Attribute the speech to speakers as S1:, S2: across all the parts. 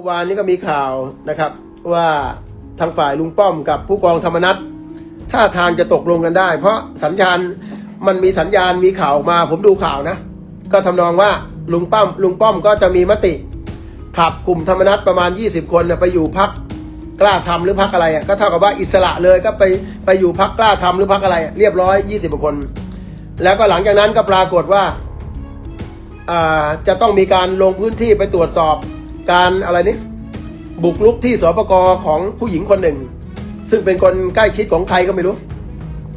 S1: มื่อวานนี้ก็มีข่าวนะครับ ว่าทางฝ่ายลุงป้อมกับผู้กองธรรมนัฐท่าทางจะตกลงกันได้ เพราะสัญญาณมันมีสัญญาณมีข่าวมาผมดูข่าวนะ ก็ทำนองว่าลุงป้อมลุงป้อมก็จะมีมติขับกลุ่มธรรมนัฐประมาณ 20 คนนะไปอยู่พักกล้าทำหรือพักอะไรอะก็เท่ากับว่าอิสระเลยก็ไปไปอยู่พักกล้าทำหรือพักอะไร เรียบร้อย 20คน แล้วก็หลังจากนั้นก็ปรากฏว่าจะต้องมีการลงพื้นที่ไปตรวจสอบ การอะไรนี่บุกลุกที่สปกของผู้หญิงคนหนึ่ง ซึ่งเป็นคนใกล้ชิดของใครก็ไม่รู้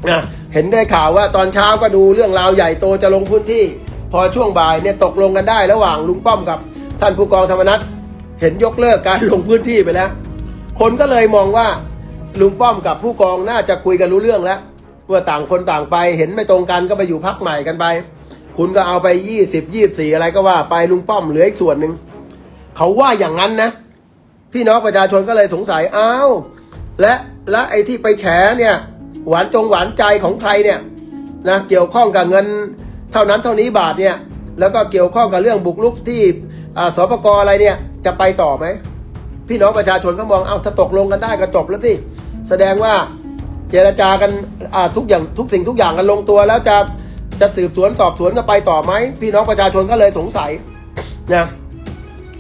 S1: นะเห็นได้ข่าวว่าตอนเช้าก็ดูเรื่องราวใหญ่โตจะลงพื้นที่ พอช่วงบ่ายเนี่ยตกลงกันได้ระหว่างลุงป้อมกับ ท่านผู้กองธรรมนัฐเห็นยกเลิกการลงพื้นที่ไปแล้ว คนก็เลยมองว่าลุงป้อมกับผู้กองน่าจะคุยกันรู้เรื่องแล้วว่าต่างคนต่างไปเห็นไม่ตรงกันก็ไปอยู่พักใหม่กันไป คุณก็เอาไปยี่สิบยี่สี่อะไรก็ว่าไปลุงป้อมเหลืออีกส่วนหนึ่ง เขาว่าอย่างนั้นนะ พี่น้องประชาชนก็เลยสงสัยอ้าวและและไอ้ที่ไปแฉเนี่ย หวานจงหวานใจของใครเนี่ยนะเกี่ยวข้องกับเงินเท่านั้นเท่านี้บาทเนี่ย แล้วก็เกี่ยวข้องกับเรื่องบุกรุกที่อ่าสปกอะไรเนี่ยจะไปต่อไหมพี่น้องประชาชนก็มองเอาถ้าตกลงกันได้ก็จบแล้วสิแสดงว่าเจรจากันอ่าทุกอย่างทุกสิ่งทุกอย่างกันลงตัว แล้วจะจะสืบสวนสอบสวนกันไปต่อไหมพี่น้องประชาชนก็เลยสงสัยนะ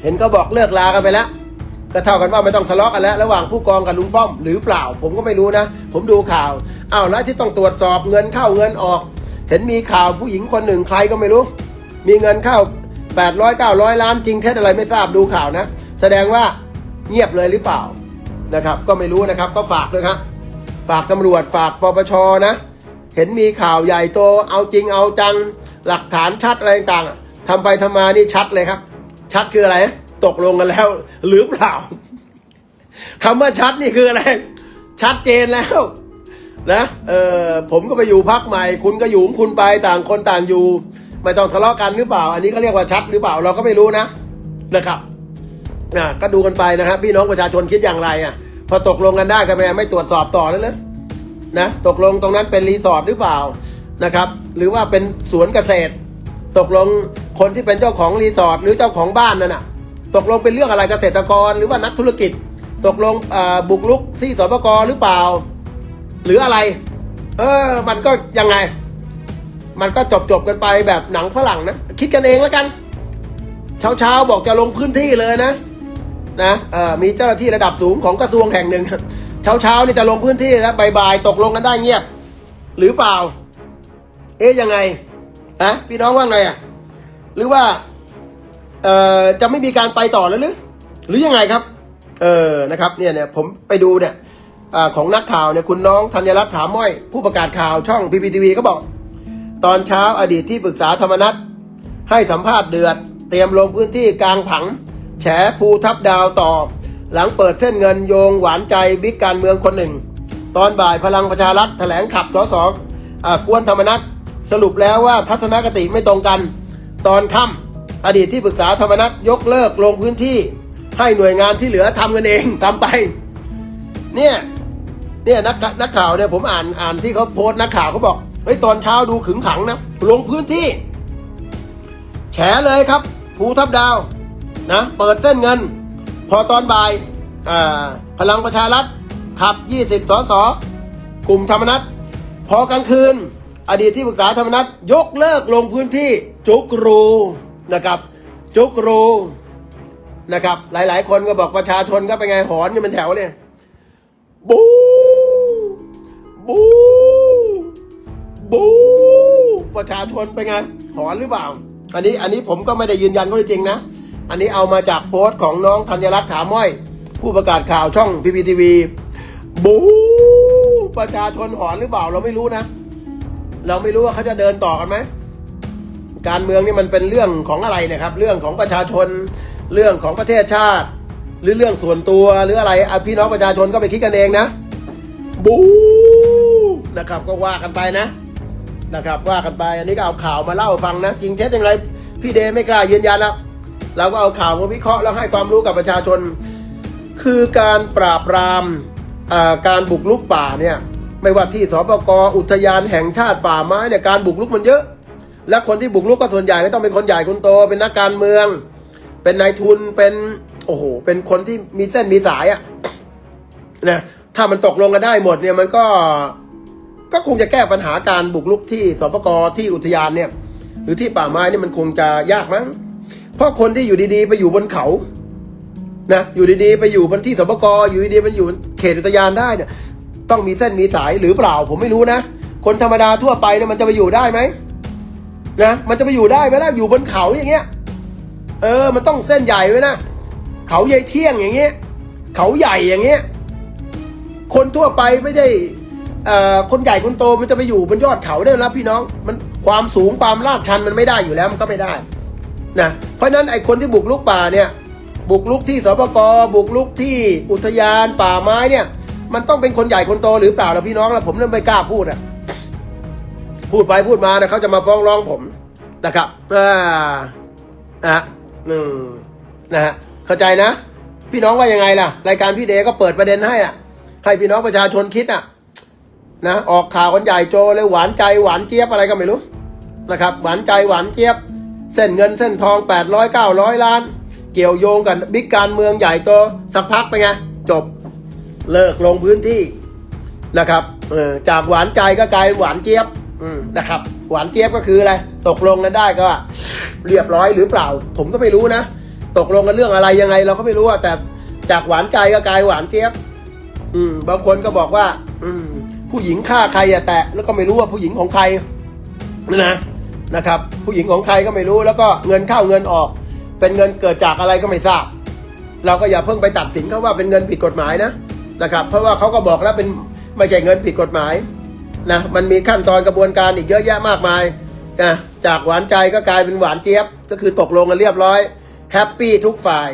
S1: เห็นก็บอกเลิกลากันไปแล้วก็เท่ากันว่าไม่ต้องทะเลาะกันแล้ว ระหว่างผู้กองกับลุงป้อมหรือเปล่า ผมก็ไม่รู้นะ ผมดูข่าวอ้าวแล้วที่ต้องตรวจสอบเงินเข้าเงินออก เห็นมีข่าวผู้หญิงคนหนึ่งใครก็ไม่รู้ มีเงินเข้า 800 900 ล้านจริงเท็จอะไรไม่ทราบดูข่าวนะ แสดงว่าเงียบเลยหรือเปล่านะครับ ก็ไม่รู้นะครับก็ฝากด้วยครับฝากตำรวจฝากปปชนะ เห็นมีข่าวใหญ่โตเอาจริงเอาจังหลักฐานชัดอะไรต่างทำไปทำมานี่ชัดเลยครับ ชัดคืออะไร ตกลงกันแล้ว หรือเปล่าคำว่าชัดนี่คืออะไร ชัดเจนแล้วนะเออผมก็ไปอยู่พักใหม่ คุณก็อยู่ของคุณไปต่างคนต่างอยู่ ไม่ต้องทะเลาะกันหรือเปล่า อันนี้เขาเรียกว่าชัดหรือเปล่าเราก็ไม่รู้นะนะครับอ่าก็ดูกันไปนะครับพี่น้องประชาชนคิดอย่างไรอะ พอตกลงกันได้กันไปไม่ตรวจสอบต่อแล้วเลยนะตกลงตรงนั้นเป็นรีสอร์ทหรือเปล่านะครับ หรือว่าเป็นสวนเกษตร ตกลงคนที่เป็นเจ้าของรีสอร์ทหรือเจ้าของบ้านนั่นน่ะ ตกลงเป็นเรื่องอะไรเกษตรกรหรือว่านักธุรกิจ ตกลงบุกรุกที่สปกหรือเปล่า หรืออะไร เออ มันก็ยังไง มันก็จบจบกันไปแบบหนังฝรั่งนะ คิดกันเองแล้วกัน เช้าเช้าๆบอกจะลงพื้นที่เลยนะ นะมีเจ้าหน้าที่ระดับสูงของกระทรวงแห่งหนึ่งเช้าเช้าๆนี่จะลงพื้นที่แล้วบ่ายๆตกลงกันได้เงียบ หรือเปล่า เอ๊ยยังไง ฮะพี่น้องว่าไงอะ หรือว่า เอ่อ จะไม่มีการไปต่อแล้วหรือ หรือยังไงครับ เออ นะครับ เนี่ยเนี่ยผมไปดูเนี่ยอของนักข่าวเนี่ยคุณน้องธัญรัตน์ถามม้อย ผู้ประกาศข่าวช่องพีพีทีวีก็บอก ตอนเช้าอดีตที่ปรึกษาธรรมนัฐให้สัมภาษณ์เดือด เตรียมลงพื้นที่กลางผัง แฉภูทับดาวต่อ หลังเปิดเส้นเงินโยงหวานใจบิ๊กการเมืองคนหนึ่ง ตอนบ่ายพลังประชารัฐแถลงขับสสอ่ากวนธรรมนัฐ สรุปแล้วว่าทัศนคติไม่ตรงกัน ตอนค่ำอดีตที่ปรึกษาธรรมนัฐยกเลิกลงพื้นที่ ให้หน่วยงานที่เหลือทำกันเองทำไป เนี่ยเนี่ยนักนักข่าวเนี่ยผมอ่านอ่านที่เขาโพสต์นักข่าวเขาบอกเฮ้ยตอนเช้าดูขึงขังนะลงพื้นที่ แฉเลยครับภูทับดาวนะเปิดเส้นเงิน พอตอนบ่ายอ่าพลังประชารัฐขับ 20สสกลุ่มธรรมนัฐพอกลางคืน อดีตที่ปรึกษาธรรมนัฐยกเลิกลงพื้นที่จุกรูนะครับ จุกรูนะครับ หลาย ๆ คนก็บอกประชาชนก็เป็นไงหอนกันเป็นแถวเลยบูบูบูประชาชนเป็นไงหอนหรือเปล่า อันนี้อันนี้ผมก็ไม่ได้ยืนยันข้อเท็จจริงนะ อันนี้เอามาจากโพสต์ของน้องธัญรัตน์ขาม้อย ผู้ประกาศข่าวช่องพีพีทีวีบูประชาชนหอนหรือเปล่าเราไม่รู้นะ เราไม่รู้ว่าเขาจะเดินต่อกันไหมการเมืองนี่มันเป็นเรื่องของอะไรนะครับ เรื่องของประชาชน เรื่องของประเทศชาติ หรือเรื่องส่วนตัวหรืออะไรอะพี่น้องประชาชนก็ไปคิดกันเองนะ บูนะครับ ก็ว่ากันไปนะนะครับ ว่ากันไปอันนี้ก็เอาข่าวมาเล่าฟังนะจริงเท็จอย่างไรพี่เดไม่กล้ายืนยันแล้วเราก็เอาข่าวมาวิเคราะห์แล้วให้ความรู้กับประชาชน คือการปราบปรามอ่าการบุกรุกป่าเนี่ย ไม่ว่าที่สปกอุทยานแห่งชาติป่าไม้เนี่ยการบุกรุกมันเยอะ และคนที่บุกรุกก็ส่วนใหญ่ก็ต้องเป็นคนใหญ่คนโต เป็นนักการเมือง เป็นนายทุนเป็นโอ้โหเป็นคนที่มีเส้นมีสายอะนะถ้ามันตกลงกันได้หมดเนี่ยมันก็ก็คงจะแก้ปัญหาการบุกรุกที่สปกที่อุทยานเนี่ย หรือที่ป่าไม้นี่มันคงจะยากมั้งเพราะคนที่อยู่ดีๆ ไปอยู่บนเขานะอยู่ดีๆ ไปอยู่บนที่สปกอยู่ดีๆมันอยู่เขตอุทยานได้เนี่ย ต้องมีเส้นมีสายหรือเปล่า ผมไม่รู้นะ คนธรรมดาทั่วไปเนี่ยมันจะไปอยู่ได้ไหมนะ มันจะไปอยู่ได้ไหมล่ะอยู่บนเขาอย่างเงี้ย เออ มันต้องเส้นใหญ่ไว้นะเขาใหญ่เที่ยงอย่างเงี้ย เขาใหญ่อย่างเงี้ย คนทั่วไปไม่ได้เอ่อคนใหญ่คนโตมันจะไปอยู่บนยอดเขาได้แล้วพี่น้อง มันความสูงความลาดชันมันไม่ได้อยู่แล้วมันก็ไม่ได้นะเพราะฉะนั้นไอ้คนที่บุกลุกป่าเนี่ย บุกลุกที่สปกบุกลุกที่อุทยานป่าไม้เนี่ย มันต้องเป็นคนใหญ่คนโตหรือเปล่าล่ะพี่น้องล้วผมเริ่มไม่กล้าพูดอะพูดไปพูดมานะเขาจะมาฟ้องร้องผมนะครับอ่านะอืมนะฮะเข้าใจนะ พี่น้องว่ายังไงล่ะ รายการพี่เดก็เปิดประเด็นให้อะ ให้พี่น้องประชาชนคิดอะนะออกข่าวกันใหญ่โจเลยหวานใจหวานเจี๊ยบอะไรก็ไม่รู้นะครับ หวานใจหวานเจี๊ยบ เส้นเงินเส้นทองแปดร้อยเก้าร้อยล้าน เกี่ยวโยงกันบิ๊กการเมืองใหญ่โตสักพักไปไง เลิกลงพื้นที่นะครับจากหวานใจก็กลายเป็นหวานเจี๊ยบนะครับ หวานเจี๊ยบก็คืออะไร ตกลงกันได้ก็ เรียบร้อยหรือเปล่า ผมก็ไม่รู้นะ ตกลงกันเรื่องอะไรยังไง เราก็ไม่รู้อะแต่จากหวานใจก็กลายหวานเจี๊ยบ อืม บางคนก็บอกว่า อืม ผู้หญิงฆ่าใครอะแตะแล้วก็ไม่รู้ว่าผู้หญิงของใครนะนะครับ ผู้หญิงของใครก็ไม่รู้ แล้วก็เงินเข้าเงินออก เป็นเงินเกิดจากอะไรก็ไม่ทราบ เราก็อย่าเพิ่งไปตัดสินเขาว่าเป็นเงินผิดกฎหมายนะ นะครับ เพราะว่าเขาก็บอกแล้วเป็นไม่ใช่เงินผิดกฎหมายนะมันมีขั้นตอนกระบวนการอีกเยอะแยะมากมายนะจากหวานใจก็กลายเป็นหวานเจี๊ยบ ก็คือตกลงกันเรียบร้อยแฮปปี้ทุกฝ่าย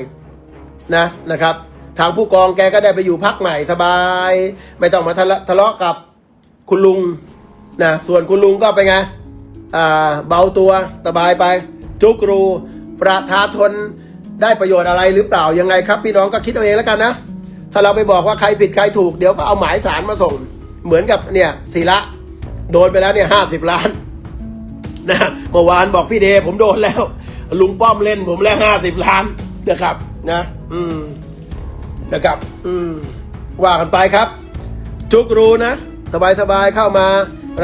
S1: นะนะครับ ทางผู้กองแกก็ได้ไปอยู่พักใหม่สบาย ไม่ต้องมาทะเลาะทะเลาะกับคุณลุงนะส่วนคุณลุงก็ไปไงอ่าเบาตัวสบายไปจุกรูประทาทนได้ประโยชน์อะไรหรือเปล่ายังไงครับ พี่น้องก็คิดเอาเองแล้วกันนะ ถ้าเราไปบอกว่าใครผิดใครถูกเดี๋ยวก็เอาหมายสารมาส่ง เหมือนกับเนี่ยศิระโดนไปแล้วเนี่ยห้าสิบล้านนะเมื่อวานบอกพี่เดผมโดนแล้ว ลุงป้อมเล่นผมแล้วห้าสิบล้านนะครับ นะ อืมนะครับ อืมว่ากันไปครับ จุกรูนะ สบายสบายๆเข้ามา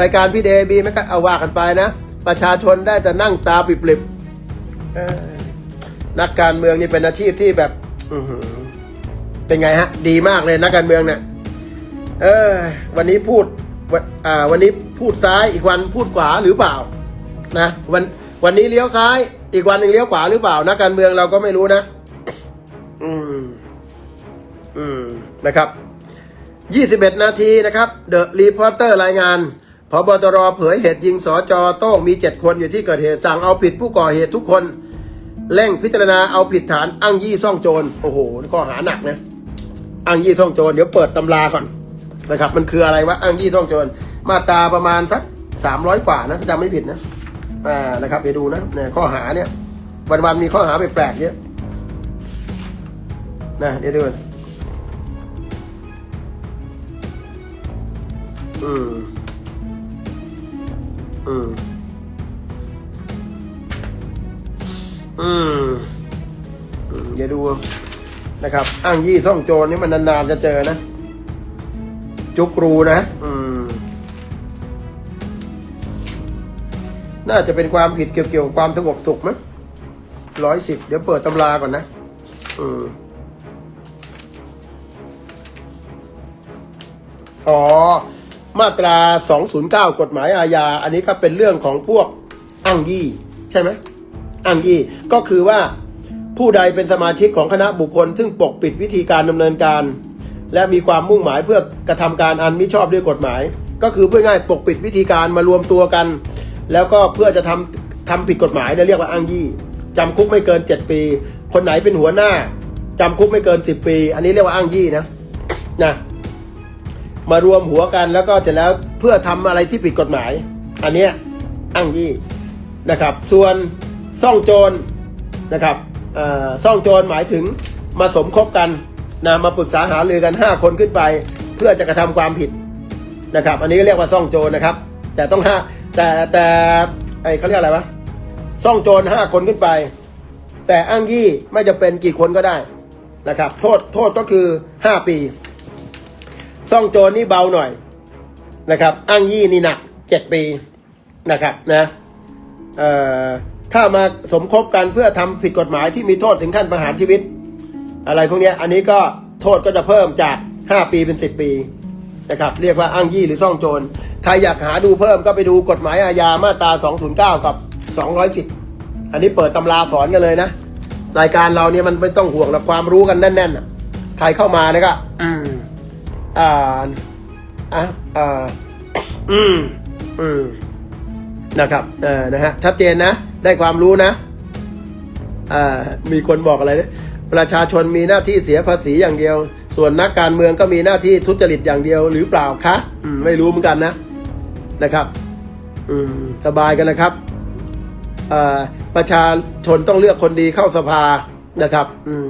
S1: รายการพี่เดบีไม่ก็เอาว่ากันไปนะ ประชาชนได้แต่นั่งตาปริบๆเออนักการเมืองนี่เป็นอาชีพที่แบบ อือหือ เป็นไงฮะ ดีมากเลยนักการเมืองเนี่ยเออ วันนี้พูดวันอ่าวันนี้พูดซ้ายอีกวันพูดขวาหรือเปล่า นะวันวันนี้เลี้ยวซ้ายอีกวันหนึ่งเลี้ยวขวาหรือเปล่านักการเมืองเราก็ไม่รู้นะ อืม อืมนะครับ21นาทีนะครับเดอะรีพอร์เตอร์รายงานพบตรเผยเหตุยิงสจโต้งมี7คนอยู่ที่เกิดเหตุสั่งเอาผิดผู้ก่อเหตุทุกคนเร่งพิจารณาเอาผิดฐานอ้างยี่ซ่องโจรโอ้โหข้อหาหนักนะ อ้างยี่ซ่องโจรเดี๋ยวเปิดตำราก่อนนะครับ มันคืออะไรวะอ้างยี่ซ่องโจรมาตราประมาณสักสามร้อยกว่านะถ้าจำไม่ผิดนะอ่านะครับไปดูนะเนี่ยข้อหาเนี่ย วันๆมีข้อหาแปลกๆเยอะนะเดี๋ยวดูอืมอืมอืมอืมอย่าดู นะครับ อ้างยี่ซ่องโจรนี่มันนานๆจะเจอนะ จุกรูนะ อืม น่าจะเป็นความผิดเกี่ยวเกี่ยวกับความสงบสุขมั้งร้อยสิบเดี๋ยวเปิดตำราก่อนนะ อืม อ๋อ มาตรา 209 กฎหมายอาญา อันนี้ก็เป็นเรื่องของพวกอ้างยี่ ใช่ไหมอ้างยี่ ก็คือว่า ผู้ใดเป็นสมาชิกของคณะบุคคล ซึ่งปกปิดวิธีการดำเนินการ และมีความมุ่งหมายเพื่อกระทำการอันมิชอบด้วยกฎหมาย ก็คือเพื่อง่ายปกปิดวิธีการมารวมตัวกัน แล้วก็เพื่อจะทำทำผิดกฎหมายเนี่ยเรียกว่าอ้างยี่จำคุกไม่เกิน 7 ปี คนไหนเป็นหัวหน้าจำคุกไม่เกิน 10 ปี อันนี้เรียกว่าอ้างยี่นะนะมารวมหัวกันแล้วก็เสร็จแล้วเพื่อทำอะไรที่ผิดกฎหมาย อันนี้อ้างยี่นะครับ ส่วนซ่องโจรนะครับ ซ่องโจรหมายถึงมาสมคบกันนะมาปรึกษาหารือกัน 5 คนขึ้นไป เพื่อจะกระทำความผิดนะครับ อันนี้เรียกว่าซ่องโจรนะครับ แต่ต้องห้าแต่แต่ไอเขาเรียกอะไรวะซ่องโจรห้าคนขึ้นไป แต่อ้างยี่ไม่จะเป็นกี่คนก็ได้นะครับ โทษโทษก็คือห้าปี ซ่องโจรนี่เบาหน่อยนะครับ อ้างยี่นี่หนักเจ็ดปีนะครับนะเอ่อ ถ้ามาสมคบกันเพื่อทำผิดกฎหมายที่มีโทษถึงขั้นประหารชีวิต อะไรพวกเนี้ยอันนี้ก็โทษก็จะเพิ่มจาก 5 ปีเป็น 10 ปีนะครับเรียกว่าอ้างยี่หรือซ่องโจรใครอยากหาดูเพิ่มก็ไปดูกฎหมายอาญามาตรา 209 กับ 210 อันนี้เปิดตำราสอนกันเลยนะ รายการเราเนี่ยมันไม่ต้องห่วงหรอกความรู้กันแน่นๆน่ะใครเข้ามาเนี่ยก็อืมอ่าอะอ่าอืมอืมนะครับเออนะฮะชัดเจนนะ ได้ความรู้นะอ่ามีคนบอกอะไรนะประชาชนมีหน้าที่เสียภาษีอย่างเดียว ส่วนนักการเมืองก็มีหน้าที่ทุจริตอย่างเดียวหรือเปล่าคะอืมไม่รู้เหมือนกันนะนะครับอืมสบายกันนะครับอ่าประชาชนต้องเลือกคนดีเข้าสภานะครับ อืม